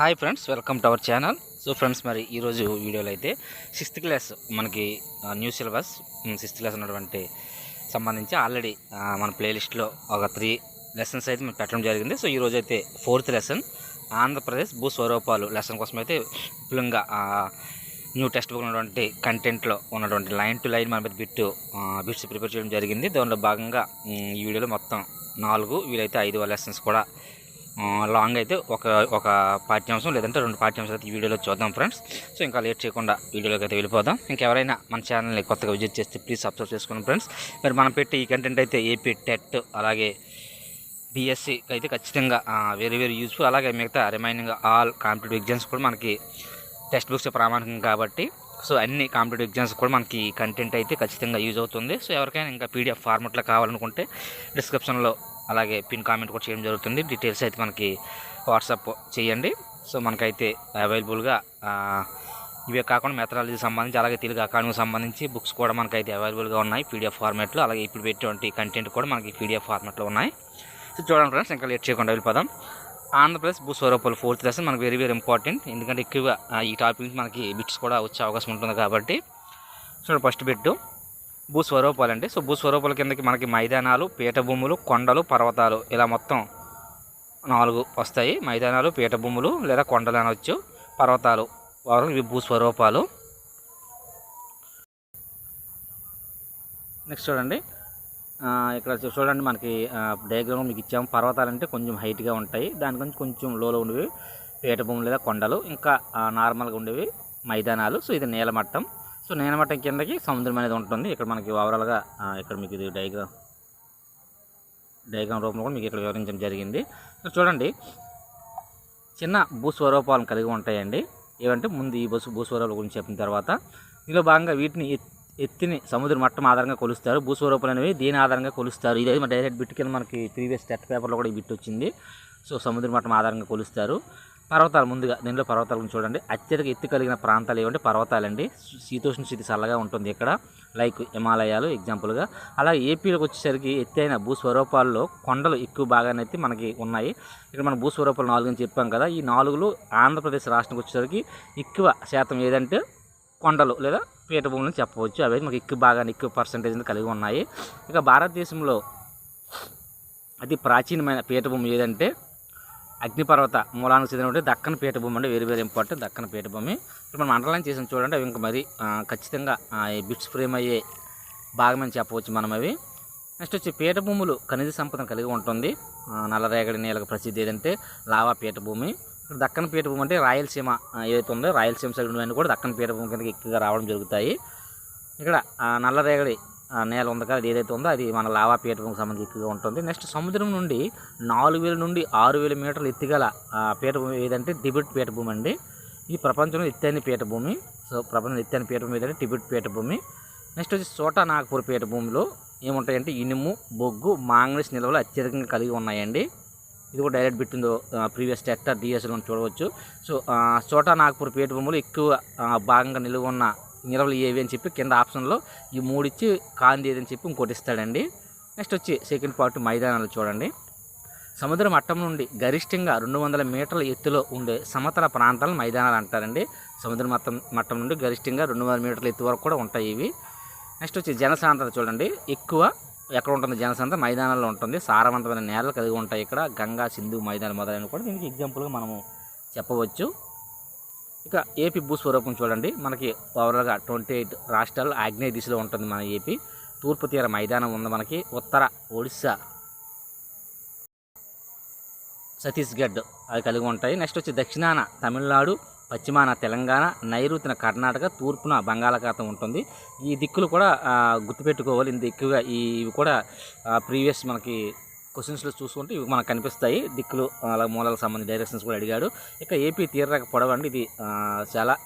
Hi friends welcome to our channel. So friends మరి ఈరోజు వీడియోలో అయితే సిక్స్త్ క్లాస్ మనకి న్యూ సిలబస్ సిక్స్త్ క్లాస్ ఉన్నటువంటి సంబంధించి ఆల్రెడీ మన ప్లేలిస్ట్లో ఒక త్రీ లెసన్స్ అయితే మనం పెట్టడం జరిగింది. సో ఈరోజు అయితే ఫోర్త్ లెసన్ ఆంధ్రప్రదేశ్ భూ స్వరూపాలు లెసన్ కోసం అయితే విపులంగా న్యూ టెక్స్ట్ బుక్ ఉన్నటువంటి కంటెంట్లో ఉన్నటువంటి లైన్ టు లైన్ మన మీద బిట్ బిట్స్ ప్రిపేర్ చేయడం జరిగింది. దానిలో భాగంగా ఈ వీడియోలో మొత్తం నాలుగు వీలైతే ఐదు లెసన్స్ కూడా లాంగ్ అయితే ఒక ఒక పాఠ్యాంశం లేదంటే రెండు పాఠ్యాంశాలు అయితే ఈ వీడియోలో చూద్దాం ఫ్రెండ్స్ సో ఇంకా లేట్ చేయకుండా వీడియోలోకి అయితే వెళ్ళిపోదాం. ఇంకెవరైనా మన ఛానల్ని కొత్తగా విజిట్ చేస్తే ప్లీజ్ సబ్స్క్రైబ్ చేసుకోండి ఫ్రెండ్స్ మరి మనం పెట్టే ఈ కంటెంట్ అయితే ఏపీ టెట్ అలాగే బీఎస్సీ అయితే ఖచ్చితంగా వెరీ వెరీ యూస్ఫుల్ అలాగే మిగతా రిమైనింగ్ ఆల్ కాంపిటేటివ్ ఎగ్జామ్స్ కూడా మనకి టెక్స్ట్ బుక్స్ ప్రామాణికం కాబట్టి సో అన్ని కాంపిటేటివ్ ఎగ్జామ్స్ కూడా మనకి కంటెంట్ అయితే ఖచ్చితంగా యూజ్ అవుతుంది. సో ఎవరికైనా ఇంకా పీడిఎఫ్ ఫార్మాట్లో కావాలనుకుంటే డిస్క్రిప్షన్లో అలాగే పిన్ కామెంట్ కూడా చేయడం జరుగుతుంది. డీటెయిల్స్ అయితే మనకి వాట్సాప్ చేయండి. సో మనకైతే అవైలబుల్గా ఇవే కాకుండా మెథడాలజీ సంబంధించి అలాగే తెలుగు అకాడమీకి సంబంధించి బుక్స్ కూడా మనకైతే అవైలబుల్గా ఉన్నాయి. పీడిఎఫ్ ఫార్మాట్లో అలాగే ఇప్పుడు పెట్టేటువంటి కంటెంట్ కూడా మనకి పీడిఎఫ్ ఫార్మాట్లో ఉన్నాయి. సో చూడండి ఫ్రెండ్స్ ఇంకా లేట్ చేయకుండా వెళ్ళిపోదాం. ఆంధ్రప్రదేశ్ భూ స్వరూపాలు ఫోర్త్ లెసన్ మనకు వెరీ వెరీ ఇంపార్టెంట్ ఎందుకంటే ఎక్కువగా ఈ టాపిక్ మనకి బిట్స్ కూడా వచ్చే అవకాశం ఉంటుంది కాబట్టి. చూడండి ఫస్ట్ బిట్టు భూస్వరూపాలు అండి సో భూస్వరూపాల కిందకి మనకి మైదానాలు పీఠభూములు కొండలు పర్వతాలు ఇలా మొత్తం నాలుగు వస్తాయి. మైదానాలు పీఠభూములు లేదా కొండలు అనవచ్చు పర్వతాలు. వారు ఇవి భూస్వరూపాలు. నెక్స్ట్ చూడండి. ఇక్కడ చూడండి మనకి డయాగ్రామ్ మీకు ఇచ్చాము. పర్వతాలు అంటే కొంచెం హైట్గా ఉంటాయి. దాని గురించి కొంచెం లోలో ఉండేవి. పీఠభూములు లేదా కొండలు. ఇంకా నార్మల్గా ఉండేవి మైదానాలు. సో ఇది నేలమట్టం. సో నీలమట్టం కిందకి సముద్రం అనేది ఉంటుంది. ఇక్కడ మనకి ఓవరాల్గా ఇక్కడ మీకు ఇది డైగ్రామ్ డయాగ్రామ్ రూపంలో కూడా మీకు ఇక్కడ వివరించడం జరిగింది. చూడండి చిన్న భూస్వరూపాలను కలిగి ఉంటాయండి. ఏమంటే ముందు ఈ బస్సు భూస్వరూపాల గురించి చెప్పిన తర్వాత దీనిలో భాగంగా వీటిని ఎత్- ఎత్తిని సముద్ర మట్టం ఆధారంగా కొలుస్తారు. భూస్వరూపాలు అనేవి దీని ఆధారంగా కొలుస్తారు? ఇదే డైరెక్ట్ బిట్ కింద మనకి ప్రీవియస్ టెట్ పేపర్లో కూడా ఈ బిట్ వచ్చింది. సో సముద్ర మట్టం ఆధారంగా కొలుస్తారు. పర్వతాలు ముందుగా దీనిలో పర్వతాల గురించి చూడండి. అత్యధిక ఎత్తు కలిగిన ప్రాంతాలు ఏమంటే పర్వతాలండి. శీతోష్ణ స్థితి చల్లగా ఉంటుంది ఇక్కడ. లైక్ హిమాలయాలు ఎగ్జాంపుల్గా. అలాగే ఏపీలోకి వచ్చేసరికి ఎత్తైన భూస్వరూపాల్లో కొండలు ఎక్కువ బాగానైతే మనకి ఉన్నాయి. ఇక్కడ మనం భూస్వరూపాలు నాలుగు అని చెప్పాం కదా ఈ నాలుగులు ఆంధ్రప్రదేశ్ రాష్ట్రంకి వచ్చేసరికి ఎక్కువ శాతం ఏదంటే కొండలు లేదా పీఠభూములు చెప్పవచ్చు. అవి మనకి ఎక్కువ బాగా ఎక్కువ పర్సంటేజ్ కలిగి ఉన్నాయి. ఇక భారతదేశంలో అతి ప్రాచీనమైన పీఠభూమి ఏదంటే అగ్నిపర్వత మూలానికి చెందినటువంటి దక్కన పీఠభూమి అంటే వేరు వేరు ఇంపార్టెంట్ దక్కన పీఠభూమి ఇప్పుడు మనం అండర్లైన్ చేసిన చూడండి అవి ఇంకా మరి ఖచ్చితంగా ఈ బిట్స్ ఫ్రేమ్ అయ్యే భాగమని చెప్పవచ్చు మనం అవి. నెక్స్ట్ వచ్చి పీఠభూములు ఖనిజ సంపదను కలిగి ఉంటుంది. నల్లరేగడి నేలకు ప్రసిద్ధి ఏదంటే లావా పీఠభూమి ఇక్కడ దక్కన పీఠభూమి అంటే రాయలసీమ ఏదైతే ఉందో రాయలసీమ సైడ్ ఉన్నవన్నీ కూడా దక్కన పీఠభూమి కిందకి ఎక్కువగా రావడం జరుగుతాయి. ఇక్కడ నల్లరేగడి నేల ఉంది కదా అది ఏదైతే ఉందో అది మన లావా పీఠభూమికి సంబంధించి ఎక్కువగా ఉంటుంది. నెక్స్ట్ సముద్రం నుండి నాలుగు వేల నుండి ఆరు వేల మీటర్లు ఎత్తుగల పీఠభూమి ఏదంటే టిబెట్ పీఠభూమి అండి. ఈ ప్రపంచంలో ఎత్తైన పీఠభూమి. సో ప్రపంచంలో ఎత్తైన పీఠభూమి ఏదంటే టిబెట్ పీఠభూమి. నెక్స్ట్ వచ్చి చోటా నాగపూర్ పీఠభూమిలో ఏముంటాయంటే ఇనుము బొగ్గు మాంగనీస్ నిల్వలు అత్యధికంగా కలిగి ఉన్నాయండి. ఇది కూడా డైరెక్ట్ పెట్టిందో ప్రీవియస్ టెక్టర్ డిఎస్లో చూడవచ్చు. సో చోటా నాగపూర్ పీఠభూములు ఎక్కువ భాగంగా నిలువ ఉన్న నిలవలు ఏవి అని చెప్పి కింద ఆప్షన్లో ఈ మూడిచ్చి కాంది ఏదని చెప్పి ఇంకోటి ఇస్తాడండి నెక్స్ట్ వచ్చి సెకండ్ పార్ట్ మైదానాలు చూడండి. సముద్ర మట్టం నుండి గరిష్టంగా రెండు వందల మీటర్ల ఎత్తులో ఉండే సమతల ప్రాంతాలను మైదానాలు అంటారండి. సముద్ర మట్టం మట్టం నుండి గరిష్టంగా రెండు వందల మీటర్ల ఎత్తు వరకు కూడా ఉంటాయి ఇవి. నెక్స్ట్ వచ్చి జనసాంద్రత చూడండి. ఎక్కువ ఎక్కడ ఉంటుంది? జనసాంద్రత మైదానాల్లో ఉంటుంది. సారవంతమైన నేలలు కలిగి ఉంటాయి ఇక్కడ. గంగా సింధు మైదానం మొదలైనవి కూడా దీనికి ఎగ్జాంపుల్గా మనము చెప్పవచ్చు. ఇక ఏపీ భూస్వరూపం చూడండి. మనకి ఓవరాల్గా ట్వంటీ ఎయిట్ రాష్ట్రాలు ఆగ్నేయ దిశలో ఉంటుంది మన ఏపీ తూర్పు తీర మైదానం ఉంది మనకి. ఉత్తర ఒడిస్సా ఛత్తీస్గఢ్ అవి కలిగి ఉంటాయి. నెక్స్ట్ వచ్చి దక్షిణాన తమిళనాడు పశ్చిమాన తెలంగాణ నైరుతిన కర్ణాటక తూర్పున బంగాళాఖాతం ఉంటుంది. ఈ దిక్కులు కూడా గుర్తుపెట్టుకోవాలి. ఇంత ఎక్కువగా ఈ ఇవి కూడా ప్రీవియస్ మనకి క్వశ్చన్స్లో చూసుకుంటే ఇవి మనకు కనిపిస్తాయి. దిక్కులు అలా మూలాలకు సంబంధించి డైరెక్షన్స్ కూడా అడిగాడు. ఇక ఏపీ తీరరేఖ పొడవు అండి ఇది చాలా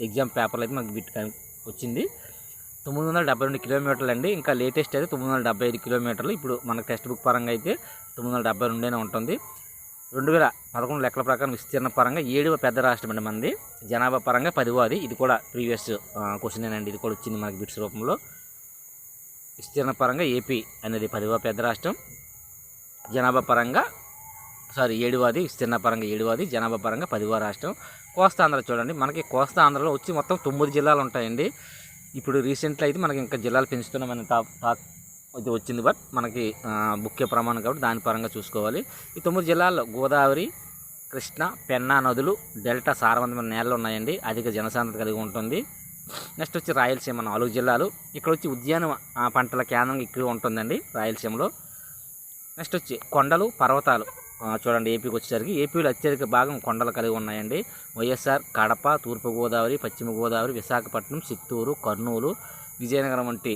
ఎగ్జామ్ పేపర్లు అయితే మనకు బిట్ కని- వచ్చింది. తొమ్మిది వందల డెబ్బై రెండు కిలోమీటర్లు అండి. ఇంకా లేటెస్ట్ అయితే తొమ్మిది వందల డెబ్బై ఐదు కిలోమీటర్లు ఇప్పుడు మనకు టెక్స్ట్ బుక్ పరంగా అయితే తొమ్మిది వందల డెబ్బై రెండేనే ఉంటుంది. రెండు వేల పదకొండు లెక్కల ప్రకారం విస్తీర్ణ పరంగా ఏడవ పెద్ద రాష్ట్రం అండి మనది. జనాభా పరంగా పదివది. ఇది కూడా ప్రీవియస్ క్వశ్చన్ అండి ఇది కూడా వచ్చింది మనకి బిట్స్ రూపంలో. విస్తీర్ణ పరంగా ఏపీ అనేది పదివ పెద్ద రాష్ట్రం. జనాభా పరంగా సారీ ఏడువాది విస్తీర్ణ పరంగా ఏడువాది జనాభా పరంగా పదివ రాష్ట్రం. కోస్తా ఆంధ్ర చూడండి. మనకి కోస్తా ఆంధ్రలో వచ్చి మొత్తం తొమ్మిది జిల్లాలు ఉంటాయండి. ఇప్పుడు రీసెంట్లో అయితే మనకి ఇంకా జిల్లాలు పెంచుతున్నామని టాప్ టాక్ ఇది వచ్చింది. బట్ మనకి ముఖ్య ప్రమాణం కాబట్టి దాని పరంగా చూసుకోవాలి. ఈ తొమ్మిది జిల్లాల్లో గోదావరి కృష్ణ పెన్నా నదులు డెల్టా సారవంతమైన నేలలు ఉన్నాయండి. అధిక జనసాంద్రత కలిగి ఉంటుంది. నెక్స్ట్ వచ్చి రాయలసీమ నాలుగు జిల్లాలు. ఇక్కడ వచ్చి ఉద్యాన పంటల కేంద్రం ఎక్కువ ఉంటుందండి రాయలసీమలో. నెక్స్ట్ వచ్చి కొండలు పర్వతాలు. చూడండి ఏపీకి వచ్చేసరికి ఏపీలో అత్యధిక భాగం కొండలు కలిగి ఉన్నాయండి. వైఎస్ఆర్ కడప తూర్పుగోదావరి పశ్చిమ గోదావరి విశాఖపట్నం చిత్తూరు కర్నూలు విజయనగరం వంటి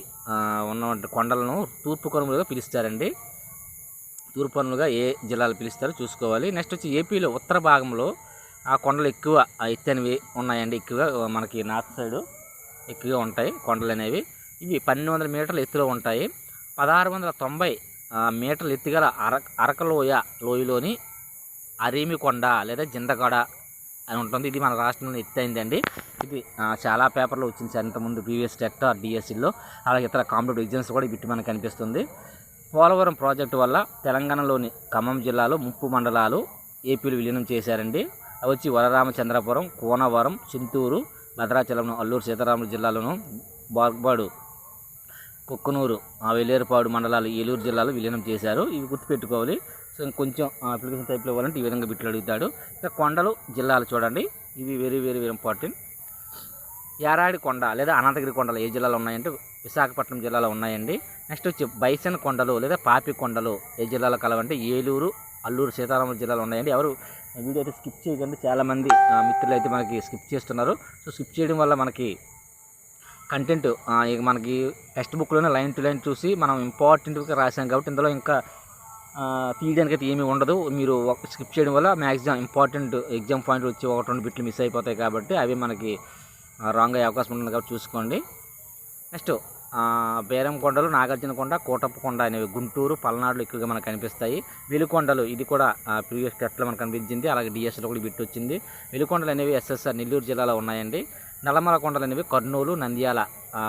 ఉన్నటువంటి కొండలను తూర్పు కనుమలుగా పిలుస్తారండి. తూర్పు కనుమలుగా ఏ జిల్లాలు పిలుస్తారో చూసుకోవాలి. నెక్స్ట్ వచ్చి ఏపీలో ఉత్తర భాగంలో ఆ కొండలు ఎక్కువ ఎత్తనివి ఎత్తైనవి ఉన్నాయండి. ఎక్కువగా మనకి నార్త్ సైడ్ ఎక్కువగా ఉంటాయి కొండలు అనేవి ఇవి పన్నెండు వందల మీటర్ల ఎత్తులో ఉంటాయి. పదహారు వందల తొంభై మీటర్ల ఎత్తుగల అర అరకలోయ లోయలోని అరీమికొండ లేదా జిందగడ అని ఉంటుంది. ఇది మన రాష్ట్రంలో ఎత్తైందండి. ఇది చాలా పేపర్లో వచ్చింది సార్ ఇంతకుముందు ప్రీవియస్ టెట్ డిఎస్సిలో అలాగే ఇతర కాంపిటేటివ్ ఎగ్జామ్స్ కూడా ఈ మనకు కనిపిస్తుంది. పోలవరం ప్రాజెక్టు వల్ల తెలంగాణలోని ఖమ్మం జిల్లాలో ముప్పు మండలాలు ఏపీలు విలీనం చేశారండి. అవి వచ్చి వరరామచంద్రపురం కోనవరం చింతూరు భద్రాచలం అల్లూరు సీతారాములు జిల్లాలోను బాగ్బాడు కుక్కునూరు ఆ వెల్లేరుపాడు మండలాలు ఏలూరు జిల్లాలో విలీనం చేశారు. ఇవి గుర్తుపెట్టుకోవాలి. సో ఇంకొంచెం అప్లికేషన్ టైప్లో ఇవ్వాలంటే ఈ విధంగా బిట్లు అడుగుతాడు. ఇక కొండలు జిల్లాలు చూడండి. ఇవి వెరీ వెరీ వెరీ ఇంపార్టెంట్ యారాడి కొండ లేదా అనంతగిరి కొండలు ఏ జిల్లాలో ఉన్నాయంటే విశాఖపట్నం జిల్లాలో ఉన్నాయండి. నెక్స్ట్ వచ్చి బైసన్ కొండలు లేదా పాపి కొండలు ఏ జిల్లాలో కలవంటే ఏలూరు అల్లూరు సీతారామ జిల్లాలో ఉన్నాయండి. ఎవరు వీడియో అయితే స్కిప్ చేయకండి. చాలామంది ఆ, మిత్రులు అయితే మనకి స్కిప్ చేస్తున్నారు. సో స్కిప్ చేయడం వల్ల మనకి కంటెంట్ ఇక మనకి టెక్స్ట్ బుక్లోనే లైన్ టు లైన్ చూసి మనం ఇంపార్టెంట్గా రాసాం కాబట్టి ఇందులో ఇంకా తీయడానికి అయితే ఏమీ ఉండదు. మీరు స్కిప్ చేయడం వల్ల మ్యాక్సిమం ఇంపార్టెంట్ ఎగ్జామ్ పాయింట్ వచ్చి ఒక రెండు బిట్లు మిస్ అయిపోతాయి కాబట్టి అవి మనకి రాంగ్ అయ్యే అవకాశం ఉంటుంది కాబట్టి చూసుకోండి. నెక్స్ట్ బేరంకొండలు నాగార్జునకొండ కోటప్పకొండ అనేవి గుంటూరు పల్నాడులో ఎక్కువగా మనకు కనిపిస్తాయి. వెలుకొండలు ఇది కూడా ప్రీవియస్ టెస్ట్లో మనకు కనిపించింది. అలాగే డిఎస్లో కూడా బిట్ వచ్చింది. వెలుకొండలు అనేవి ఎస్ఎస్ఆర్ నెల్లూరు జిల్లాలో ఉన్నాయండి. నల్లమల కొండలు అనేవి కర్నూలు నంద్యాల ఆ,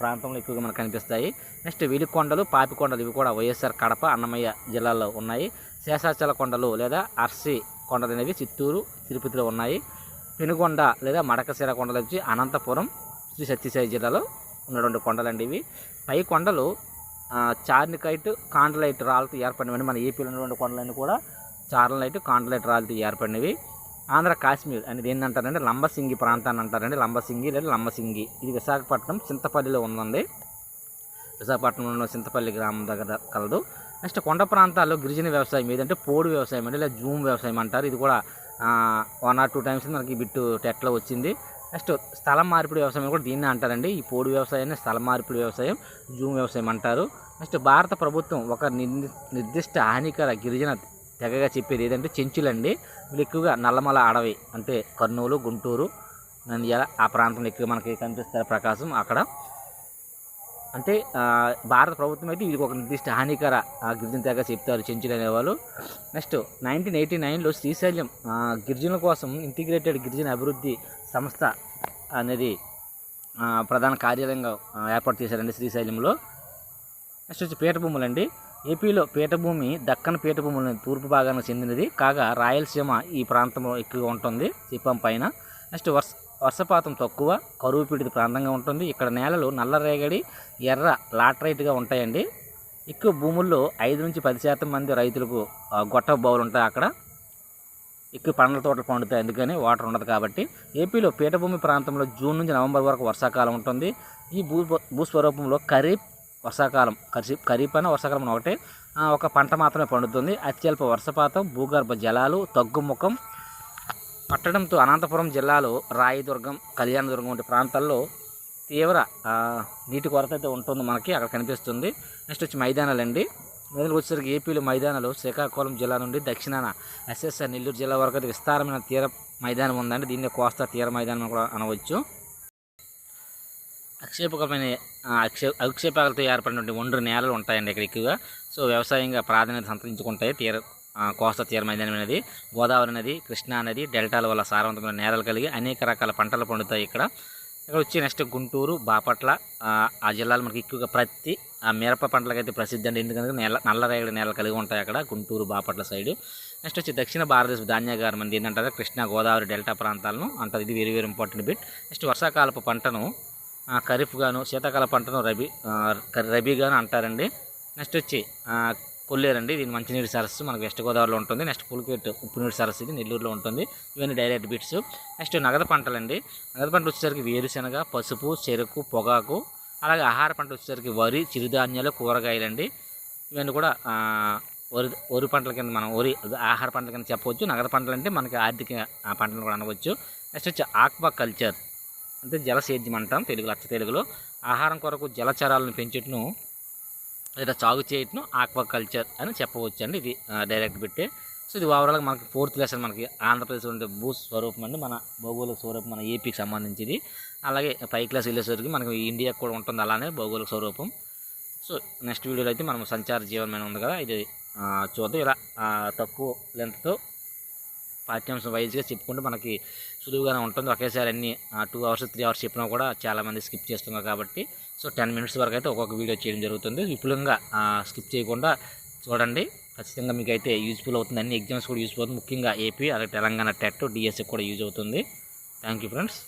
ప్రాంతంలో ఎక్కువగా మనకు కనిపిస్తాయి. నెక్స్ట్ వెలికొండలు పాపికొండలు ఇవి కూడా వైఎస్ఆర్ కడప అన్నమయ్య జిల్లాలో ఉన్నాయి. శేషాచల కొండలు లేదా అర్సి కొండలు అనేవి చిత్తూరు తిరుపతిలో ఉన్నాయి. పెనుగొండ లేదా మడకశిర కొండలు వచ్చి అనంతపురం శ్రీ సత్యసాయి జిల్లాలో ఉన్నటువంటి కొండలండి ఇవి. పై కొండలు చార్నికైట్ కాండలైట్ రాళ్ళతో ఏర్పడినవి. మన ఏపీలో ఉన్నటువంటి కొండలన్నీ కూడా చార్లైట్ కాండలైట్ రాళ్ళతో ఏర్పడినవి. ఆంధ్ర కాశ్మీర్ అనేది ఏంటంటారంటే లంబసింగి ప్రాంతాన్ని అంటారండి. లంబసింగి లేదా లంబసింగి. ఇది విశాఖపట్నం చింతపల్లిలో ఉందండి. విశాఖపట్నంలో చింతపల్లి గ్రామం దగ్గర కలదు. నెక్స్ట్ కొండ ప్రాంతాల్లో గిరిజన వ్యవసాయం ఏదంటే పోడు వ్యవసాయం అండి లేదా జూమ్ వ్యవసాయం అంటారు. ఇది కూడా వన్ ఆర్ టూ టైమ్స్ మనకి బిట్టు టెట్లో వచ్చింది. నెక్స్ట్ స్థలం మార్పిడి వ్యవసాయం కూడా దీన్ని అంటారండి. ఈ పోడు వ్యవసాయాన్ని స్థలం మార్పిడి వ్యవసాయం జూమ్ వ్యవసాయం అంటారు. నెక్స్ట్ భారత ప్రభుత్వం ఒక నిర్దిష్ట హానికర గిరిజన తెగగా చెప్పేది ఏదంటే చెంచులండి. వీళ్ళు ఎక్కువగా నల్లమల అడవి అంటే కర్నూలు గుంటూరు నంద్యాల ఆ ప్రాంతంలో ఎక్కువ మనకి కనిపిస్తారు ప్రకాశం అక్కడ. అంటే భారత ప్రభుత్వం అయితే ఇది ఒక నిర్దిష్ట హానికర ఆ, గిరిజన తెగ చెప్తారు చెంచులు అనేవాళ్ళు. నెక్స్ట్ నైన్టీన్ ఎయిటీ నైన్లో శ్రీశైలం గిరిజనుల కోసం ఇంటిగ్రేటెడ్ గిరిజన అభివృద్ధి సంస్థ అనేది ప్రధాన కార్యాలయంగా ఏర్పాటు చేశారండి శ్రీశైలంలో. నెక్స్ట్ వచ్చి పీఠభూములండి. ఏపీలో పీఠభూమి దక్కన్ పీఠభూముల తూర్పు భాగానికి చెందినది. కాగా రాయలసీమ ఈ ప్రాంతంలో ఎక్కువగా ఉంటుంది. సిప్పం పైన. నెక్స్ట్ వర్ష వర్షపాతం తక్కువ. కరువు పీడిత ప్రాంతంగా ఉంటుంది. ఇక్కడ నేలలు నల్లరేగడి ఎర్ర లాటరైట్గా ఉంటాయండి. ఎక్కువ భూముల్లో ఐదు నుంచి పది శాతం మంది రైతులకు గొట్ట బావులు ఉంటాయి అక్కడ. ఎక్కువ పండ్ల తోటలు పండుతాయి. అందుకని వాటర్ ఉండదు కాబట్టి. ఏపీలో పీఠభూమి ప్రాంతంలో జూన్ నుంచి నవంబర్ వరకు వర్షాకాలం ఉంటుంది. ఈ భూ భూస్వరూపంలో ఖరీఫ్ వర్షాకాలం ఖరీఫ్ ఖరీఫ్ అయినా వర్షాకాలం ఒకటే ఒక పంట మాత్రమే పండుతుంది. అత్యల్ప వర్షపాతం భూగర్భ జలాలు తగ్గుముఖం పట్టణంతో అనంతపురం జిల్లాలో రాయదుర్గం కళ్యాణదుర్గం వంటి ప్రాంతాల్లో తీవ్ర నీటి కొరత అయితే ఉంటుంది మనకి అక్కడ కనిపిస్తుంది. నెక్స్ట్ వచ్చి మైదానాలు అండి వచ్చేసరికి ఏపీలో మైదానాలు శ్రీకాకుళం జిల్లా నుండి దక్షిణాన ఎస్ఎస్ఆర్ నెల్లూరు జిల్లా వరకు అయితే విస్తారమైన తీర మైదానం ఉందండి. దీన్ని కోస్తా తీర మైదానం కూడా అనవచ్చు. అక్షేపకమైన ఆ, అక్షే అక్షేపాలతో ఏర్పడినటువంటి ఒండ్రు నేలలు ఉంటాయండి ఇక్కడ ఎక్కువగా. సో వ్యవసాయంగా ప్రాధాన్యత సంతరించుకుంటాయి తీర కోస్తా తీర మైదానం అనేది గోదావరి నది కృష్ణా నది డెల్టాల వల్ల సారవంతమైన నేలలు కలిగి అనేక రకాల పంటలు పండుతాయి ఇక్కడ. ఇక్కడ వచ్చి నెక్స్ట్ గుంటూరు బాపట్ల ఆ, జిల్లాలు జిల్లాలో మనకి ఎక్కువగా ప్రతి ఆ మిరప పంటలకైతే ప్రసిద్ధి అండి. ఎందుకంటే నేల నల్లరేగడి నేలలు కలిగి ఉంటాయి అక్కడ గుంటూరు బాపట్ల సైడు. నెక్స్ట్ వచ్చి దక్షిణ భారతదేశ ధాన్యాగారం మంది ఏంటంటారు? కృష్ణా గోదావరి డెల్టా ప్రాంతాలను అంటారు. ఇది very very important bit. Next వర్షాకాలపు పంటను ఖరీఫ్ గాను శీతాకాల పంటను రబీ రబీ గాను అంటారండి. నెక్స్ట్ వచ్చి కొల్లేరండి. ఇది మంచినీటి సరస్సు మనకు వెస్ట్ గోదావరిలో ఉంటుంది. నెక్స్ట్ పులికేట్ ఉప్పునీటి సరస్సు ఇది నెల్లూరులో ఉంటుంది. ఇవన్నీ డైరెక్ట్ బీట్స్. నెక్స్ట్ నగద పంటలండి. నగద పంట వచ్చేసరికి వేరుశనగ పసుపు చెరుకు పొగాకు అలాగే ఆహార పంట వచ్చేసరికి వరి చిరుధాన్యాలు కూరగాయలండి. ఇవన్నీ కూడా వరి వరి పంటల కింద మనం వరి ఆహార పంటల కింద చెప్పవచ్చు. నగద పంటలు అంటే మనకి ఆర్థిక పంటలు కూడా అనవచ్చు. నెక్స్ట్ వచ్చి ఆక్వా కల్చర్ అంటే జలసేద్యం అంటాం తెలుగులో అచ్చ తెలుగులో. ఆహారం కొరకు జలచరాలను పెంచుటను లేదా సాగు చేయటను ఆక్వాకల్చర్ అని చెప్పవచ్చు అండి ఇది డైరెక్ట్ పెట్టే. సో ఇది ఓవరాల్గా మనకి ఫోర్త్ లెసన్ మనకి ఆంధ్రప్రదేశ్ ఉండే భూ స్వరూపం అండి. మన భౌగోళిక స్వరూపం మన ఏపీకి సంబంధించింది. అలాగే పై క్లాస్ వెళ్ళేసరికి మనకి ఇండియాకి కూడా ఉంటుంది అలానే భౌగోళిక స్వరూపం. సో నెక్స్ట్ వీడియోలో అయితే మనం సంచార జీవనమైన ఉంది కదా. ఇది చూద్దాం. ఇలా తక్కువ లెంత్తో పాఠ్యాంశం వైజ్గా చెప్పుకుంటే మనకి సులువుగానే ఉంటుంది. ఒకేసారి అన్ని టూ అవర్స్ త్రీ అవర్స్ చెప్పినా కూడా చాలామంది స్కిప్ చేస్తున్నారు కాబట్టి సో టెన్ మినిట్స్ వరకు అయితే ఒక్కొక్క వీడియో చేయడం జరుగుతుంది. విపులంగా స్కిప్ చేయకుండా చూడండి. ఖచ్చితంగా మీకు అయితే యూజ్ఫుల్ అవుతుంది. అన్ని ఎగ్జామ్స్ కూడా యూజ్ఫుల్ అవుతుంది. ముఖ్యంగా ఏపీ అలాగే తెలంగాణ టెట్ డిఎస్సి కూడా యూజ్ అవుతుంది. Thank you friends